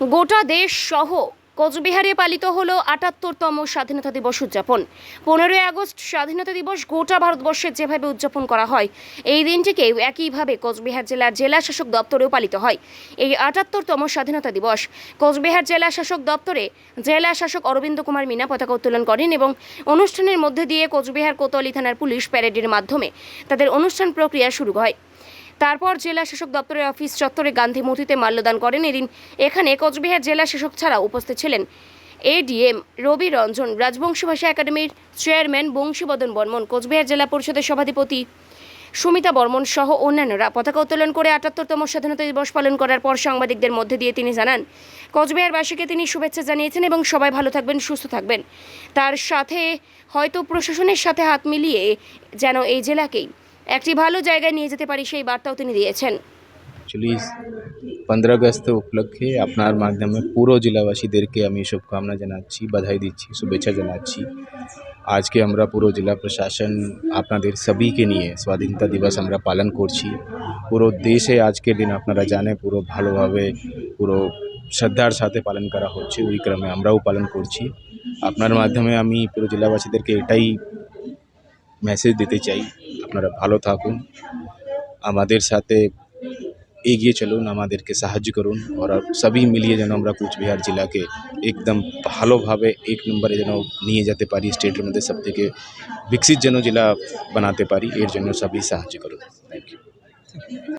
গোটা দেশ সহ কোচবিহারে পালিত হলো আটাত্তরতম স্বাধীনতা দিবস উদযাপন। পনেরোই আগস্ট স্বাধীনতা দিবস গোটা ভারতবর্ষে যেভাবে উদযাপন করা হয়, এই দিনটিকে একইভাবে কোচবিহার জেলার জেলা শাসক দপ্তরেও পালিত হয়। এই আটাত্তরতম স্বাধীনতা দিবস কোচবিহার জেলা শাসক দপ্তরে জেলা শাসক অরবিন্দ কুমার মিনা পতাকা উত্তোলন করেন এবং অনুষ্ঠানের মধ্যে দিয়ে কোচবিহার কোতোয়ালি থানার পুলিশ প্যারেডের মাধ্যমে তাদের অনুষ্ঠান প্রক্রিয়া শুরু হয়। তারপর জেলা শাসক দপ্তরের অফিস চত্বরে গান্ধী মূর্তিতে মাল্যদান করেন। এদিন এখানে কোচবিহার জেলা শাসক ছাড়া উপস্থিত ছিলেন এডিএম রবি রঞ্জন রাজবংশী ভাষা একাডেমির চেয়ারম্যান বংশীবদন বর্মন, কোচবিহার জেলা পরিষদের সভাধিপতি সুমিতা বর্মন সহ অন্যান্যরা। পতাকা উত্তোলন করে আটাত্তরতম স্বাধীনতা দিবস পালন করার পর সাংবাদিকদের মধ্যে দিয়ে তিনি জানান, কোচবিহারবাসীকে তিনি শুভেচ্ছা জানিয়েছেন এবং সবাই ভালো থাকবেন, সুস্থ থাকবেন। তার সাথে হয়তো প্রশাসনের সাথে হাত মিলিয়ে যেন এই জেলাকেই একটি ভালো জায়গায় নিয়ে যেতে পারি, সেই বার্তাও তিনি দিয়েছেন। পনেরো আগস্ট উপলক্ষে আপনার মাধ্যমে পুরো জেলাবাসীদেরকে আমি শুভকামনা জানাচ্ছি, বাধাই দিচ্ছি, শুভেচ্ছা জানাচ্ছি। আজকে আমরা পুরো জেলা প্রশাসন আপনাদের সবিকে নিয়ে স্বাধীনতা দিবস আমরা পালন করছি। পুরো দেশে আজকের দিন আপনারা জানে পুরো ভালোভাবে, পুরো শ্রদ্ধার সাথে পালন করা হচ্ছে, ওই ক্রমে আমরাও পালন করছি। আপনার মাধ্যমে আমি পুরো জেলাবাসীদেরকে এটাই মেসেজ দিতে চাই। আপনারা ভালো থাকুন। আমাদের সাথে এগিয়ে চলুন, আমাদেরকে সাহায্য করুন। আর সবই মিলিয়ে যেন আমরা কুচবিহার জেলাকে একদম ভালোভাবে এক নম্বরে যেন নিয়ে যেতে পারি, স্টেটের মধ্যে সব থেকে বিকশিত যেন জেলা বানাতে পারি, এর জন্য সবই সাহায্য করুন। Thank you